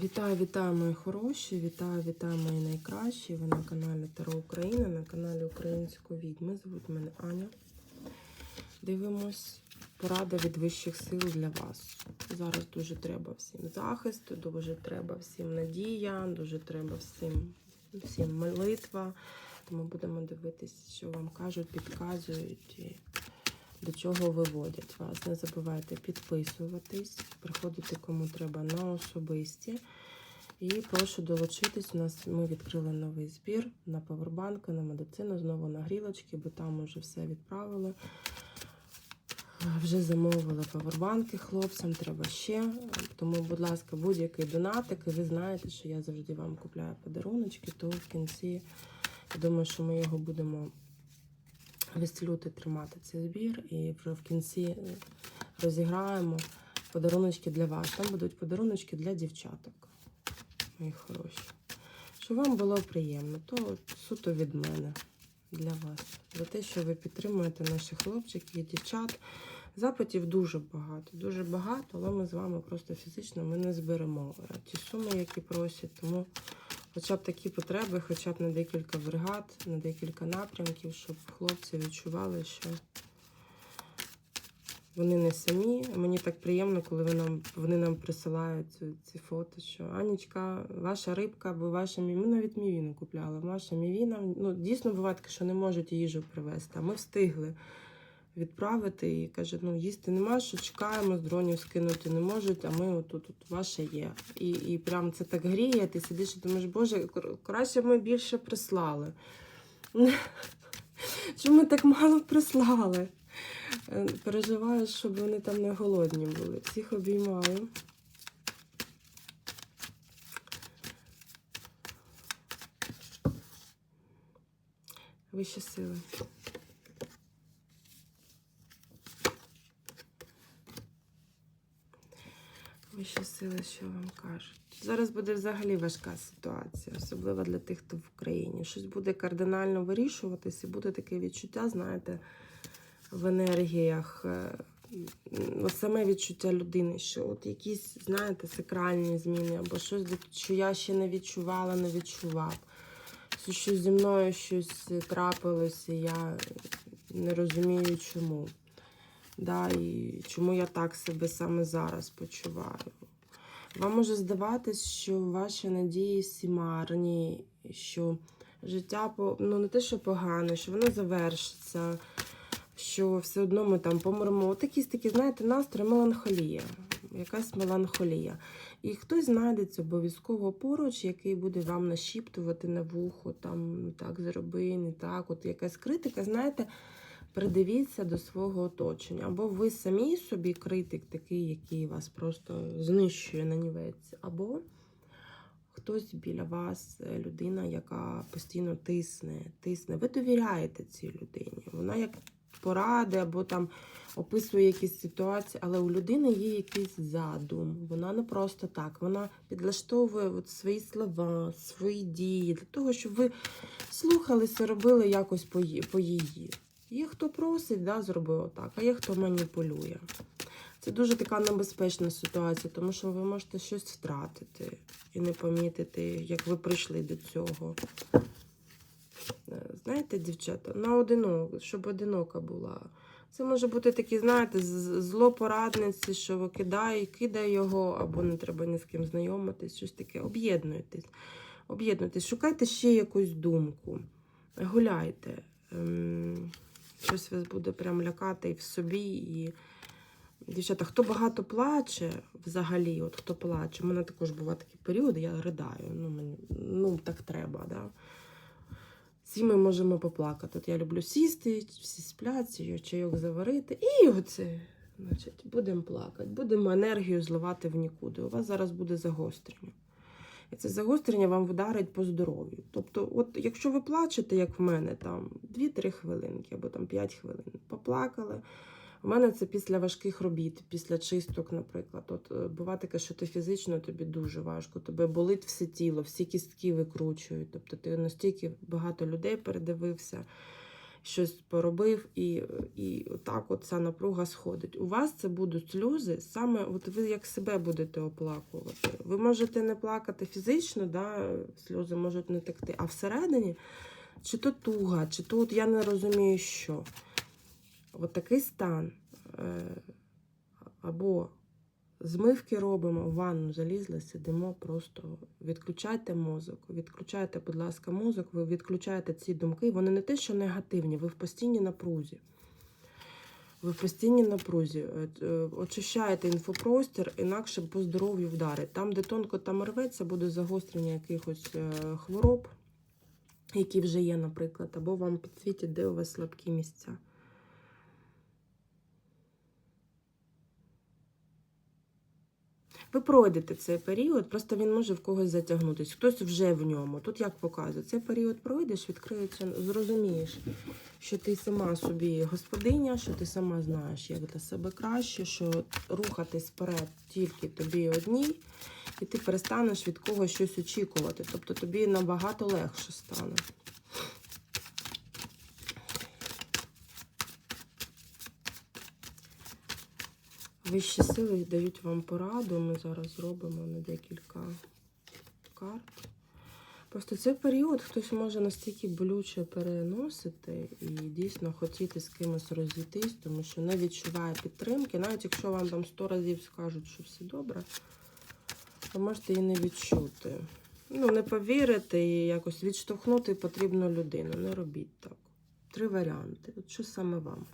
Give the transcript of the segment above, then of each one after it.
Вітаю, вітаю, мої хороші! Вітаю, вітаю, мої найкращі. Ви на каналі Таро Україна, на каналі Української відьми. Звуть мене Аня. Дивимось поради від вищих сил для вас. Зараз дуже треба всім захисту, дуже треба всім надія, дуже треба всім, всім молитва. Тому будемо дивитися, що вам кажуть, підказують до чого виводять вас. Не забувайте підписуватись, приходити кому треба на особисті. І прошу долучитись. У нас ми відкрили новий збір на павербанки, на медицину, знову на грілочки, бо там уже все відправили. Вже замовили павербанки хлопцям, треба ще. Тому, будь ласка, будь-який донатик, і ви знаєте, що я завжди вам купляю подаруночки, то в кінці я думаю, що ми його будемо веселюти тримати цей збір і вже в кінці розіграємо подаруночки для вас. Там будуть подаруночки для дівчаток. Мої хороші. Щоб вам було приємно, то суто від мене для вас. За те, що ви підтримуєте наших хлопчиків і дівчат. Запитів дуже багато, дуже багато, але ми з вами просто фізично ми не зберемо ті суми, які просять. Тому хоча б такі потреби, хоча б на декілька бригад, на декілька напрямків, щоб хлопці відчували, що вони не самі. Мені так приємно, коли вони нам, вони нам присилають ці, фото, що Анічка, ваша рибка або ваша мівіна, ми навіть мівіну купляли. Ваша мівіна, ну дійсно буває таке, що не можуть їжу привезти, а ми встигли відправити і каже, ну їсти нема, що чекаємо, з дронів скинути не можуть, а ми отут от ваше є. І і прям це так гріє, ти сидиш і думаєш, боже, краще б ми більше прислали. Чому так мало прислали? Е, Переживаю, щоб вони там не голодні були. Всіх обіймаю. Вищі сили. Вищі сили, що вам кажуть. Зараз буде взагалі важка ситуація, особливо для тих, хто в Україні. Щось буде кардинально вирішуватись, і буде таке відчуття, знаєте, в енергіях. е, Саме відчуття людини, що от якісь, знаєте, сакральні зміни, або щось, що я ще не відчувала, не відчував. Що зі мною щось трапилося, я не розумію чому. Да, і чому я так себе саме зараз почуваю. Вам може здаватись, що ваші надії всі марні, що життя ну, не те, що погане, що воно завершиться, що все одно ми там помремо. От такі, знаєте, настрої, меланхолія. Якась меланхолія. І хтось знайдеться обов'язково поруч, який буде вам нашіптувати на вухо, там так зроби, не так. От якась критика, знаєте, придивіться до свого оточення. Або ви самі собі критик такий, який вас просто знищує на нівець, або хтось біля вас, е, людина, яка постійно тисне, тисне. Ви довіряєте цій людині. Вона як поради або там описує якісь ситуації, але у людини є якийсь задум. Вона не просто так. Вона підлаштовує от свої слова, свої дії для того, щоб ви слухалися, робили якось по її. Є хто просить, да, зроби отак, а є хто маніпулює. Це дуже така небезпечна ситуація, тому що ви можете щось втратити і не помітити, як ви прийшли до цього. Е, Знаєте, дівчата, на одиноко, щоб одинока була. Це може бути такі, знаєте, зло порадниці, що кидає, кидає його, або не треба ні з ким знайомитись, щось таке. Об'єднуйтесь. Об'єднуйтесь, шукайте ще якусь думку. Гуляйте. Щось вас буде прям лякати і в собі. І... Дівчата, хто багато плаче взагалі, от хто плаче, у мене також бувають такі періоди, я ридаю. Ну, мені, ну так треба, да. Всі ми можемо поплакати. От я люблю сісти, всі сплять, чайок заварити. І оце, значить, будемо плакати, будемо енергію зливати в нікуди. У вас зараз буде загострення. І це загострення вам вдарить по здоров'ю. Тобто, от якщо ви плачете, як в мене, там 2-3 хвилинки або там 5 хвилин, поплакали. У мене це після важких робіт, після чисток, наприклад. От е, буває таке, що ти фізично тобі дуже важко, тебе болить все тіло, всі кістки викручують. Тобто ти настільки багато людей передивився. Щось поробив, і, і отак от ця напруга сходить. У вас це будуть сльози, саме от ви як себе будете оплакувати. Ви можете не плакати фізично, да, сльози можуть не текти, а всередині, чи то туга, чи то от я не розумію, що. От такий стан. Е, або змивки робимо, в ванну залізли, сидимо, просто відключайте мозок. Відключайте, будь ласка, мозок, ви відключаєте ці думки. Вони не те, що негативні, ви в постійній напрузі. Ви в постійній напрузі. Е, е, Очищаєте інфопростір, інакше по здоров'ю вдарить. Там, де тонко там рветься, буде загострення якихось е, хвороб, які вже є, наприклад, або вам підсвітять, де у вас слабкі місця. Ви пройдете цей період, просто він може в когось затягнутися. Хтось вже в ньому. Тут як показує, цей період пройдеш, відкриється, зрозумієш, що ти сама собі господиня, що ти сама знаєш, як для себе краще, що рухатись вперед тільки тобі одній, і ти перестанеш від когось щось очікувати. Тобто тобі набагато легше стане. Вищі сили дають вам пораду. Ми зараз зробимо на декілька карт. Просто цей період хтось може настільки болюче переносити і дійсно хотіти з кимось розійтись, тому що не відчуває підтримки. Навіть якщо вам там сто разів скажуть, що все добре, ви можете і не відчути. Ну, не повірити і якось відштовхнути потрібну людину. Не робіть так. Три варіанти. От що саме вам?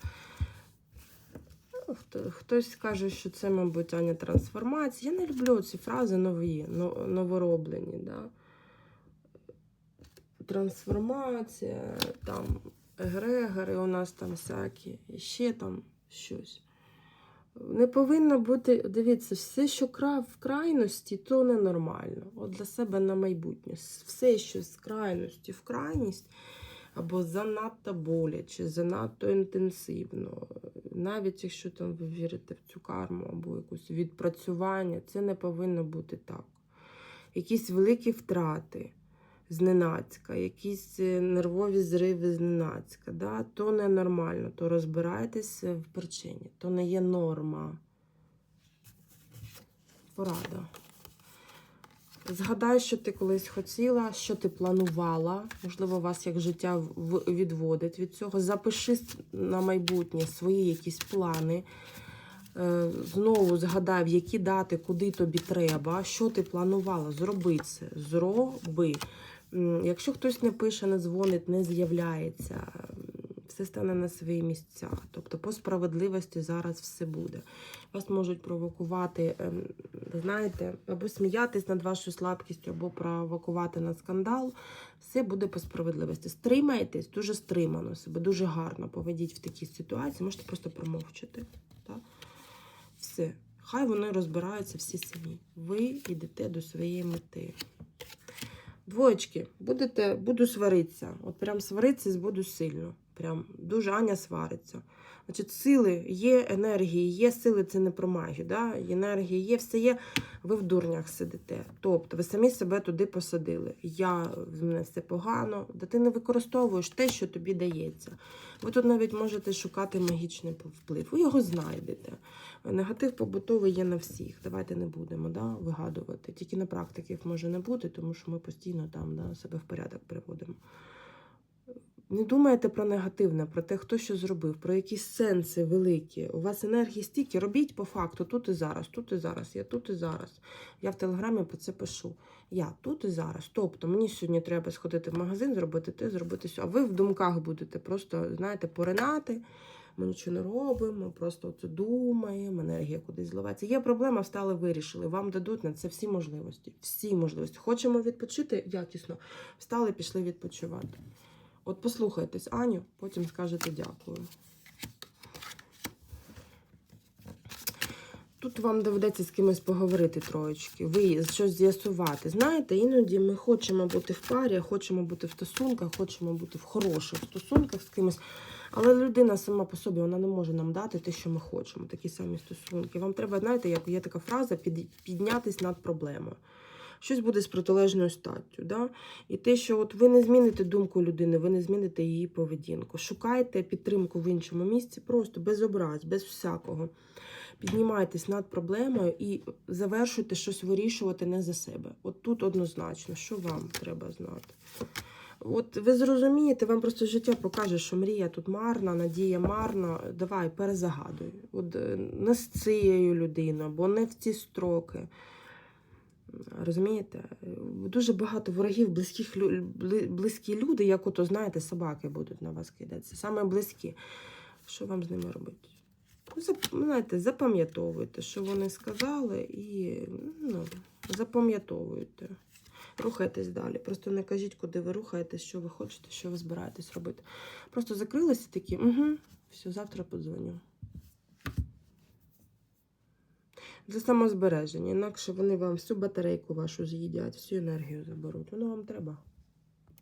Хто, хтось скаже, що це, мабуть, Аня трансформація. Я не люблю ці фрази нові, новороблені. Да? Трансформація, там егрегори у нас там всякі, ще там щось. Не повинно бути, дивіться, все, що в крайності, то ненормально. От для себе на майбутнє. Все, що з крайності в крайність, або занадто боляче, занадто інтенсивно. Навіть якщо там ви вірите в цю карму або якусь відпрацювання, це не повинно бути так. Якісь великі втрати зненацька, якісь е, нервові зриви зненацька, да? то ненормально, то розбирайтесь в причині, то не є норма. Порада. Згадай, що ти колись хотіла, що ти планувала. Можливо, вас як життя відводить від цього. Запиши на майбутнє свої якісь плани. Е, Знову згадай, в які дати, куди тобі треба, що ти планувала. Зроби це. Зроби. Якщо хтось не пише, не дзвонить, не з'являється, все стане на свої місця. Тобто, по справедливості зараз все буде. Вас можуть провокувати, ем, знаєте, або сміятись над вашою слабкістю, або провокувати на скандал. Все буде по справедливості. Стримайтесь дуже стримано себе, дуже гарно поведіть в такій ситуації. Можете просто промовчати. Так? Все. Хай вони розбираються всі самі. Ви йдете до своєї мети. Двоєчки, будете, буду сваритися. От прям сваритися буду сильно. Прям дуже Аня свариться. Значить, сили є, енергії є, сили це не про магію. Да? Енергії є, все є. Ви в дурнях сидите. Тобто ви самі себе туди посадили. Я в мене все погано, да ти не використовуєш те, що тобі дається. Ви тут навіть можете шукати магічний вплив. Ви його знайдете. Негатив побутовий є на всіх. Давайте не будемо да, вигадувати. Тільки на практиків може не бути, тому що ми постійно там да, себе в порядок приводимо. Не думайте про негативне, про те, хто що зробив, про якісь сенси великі. У вас енергії стільки, робіть по факту тут і зараз, тут і зараз, я тут і зараз. Я в телеграмі про це пишу. Я тут і зараз. Тобто мені сьогодні треба сходити в магазин, зробити те, зробити сьо. А ви в думках будете просто, знаєте, поринати. Ми нічого не робимо, просто це думаємо, енергія кудись зливається. Є проблема, встали, вирішили. Вам дадуть на це всі можливості. Всі можливості. Хочемо відпочити якісно. Встали, пішли відпочивати. От послухайтесь Аню, потім скажете дякую. Тут вам доведеться з кимось поговорити троєчки, ви щось з'ясувати. Знаєте, іноді ми хочемо бути в парі, хочемо бути в стосунках, хочемо бути в хороших стосунках з кимось. Але людина сама по собі вона не може нам дати те, що ми хочемо, такі самі стосунки. Вам треба, знаєте, як є така фраза, під, піднятись над проблемою. Щось буде з протилежною статтю. Да? І те, що от ви не зміните думку людини, ви не зміните її поведінку. Шукайте підтримку в іншому місці, просто без образ, без всякого. Піднімайтесь над проблемою і завершуйте щось вирішувати не за себе. От тут однозначно, що вам треба знати. От ви зрозумієте, вам просто життя покаже, що мрія тут марна, надія марна. Давай, перезагадуй. От е, не з цією людиною, або не в ці строки. Розумієте? Дуже багато ворогів, близьких, близькі люди, як ото, знаєте, собаки будуть на вас кидатися. Саме близькі. Що вам з ними робити? Ну, знаєте, запам'ятовуйте, що вони сказали, і ну, запам'ятовуйте. Рухайтесь далі. Просто не кажіть, куди ви рухаєтесь, що ви хочете, що ви збираєтесь робити. Просто закрилися такі, угу, все, завтра подзвоню. Для самозбереження, інакше вони вам всю батарейку вашу з'їдять, всю енергію заберуть. Воно вам треба.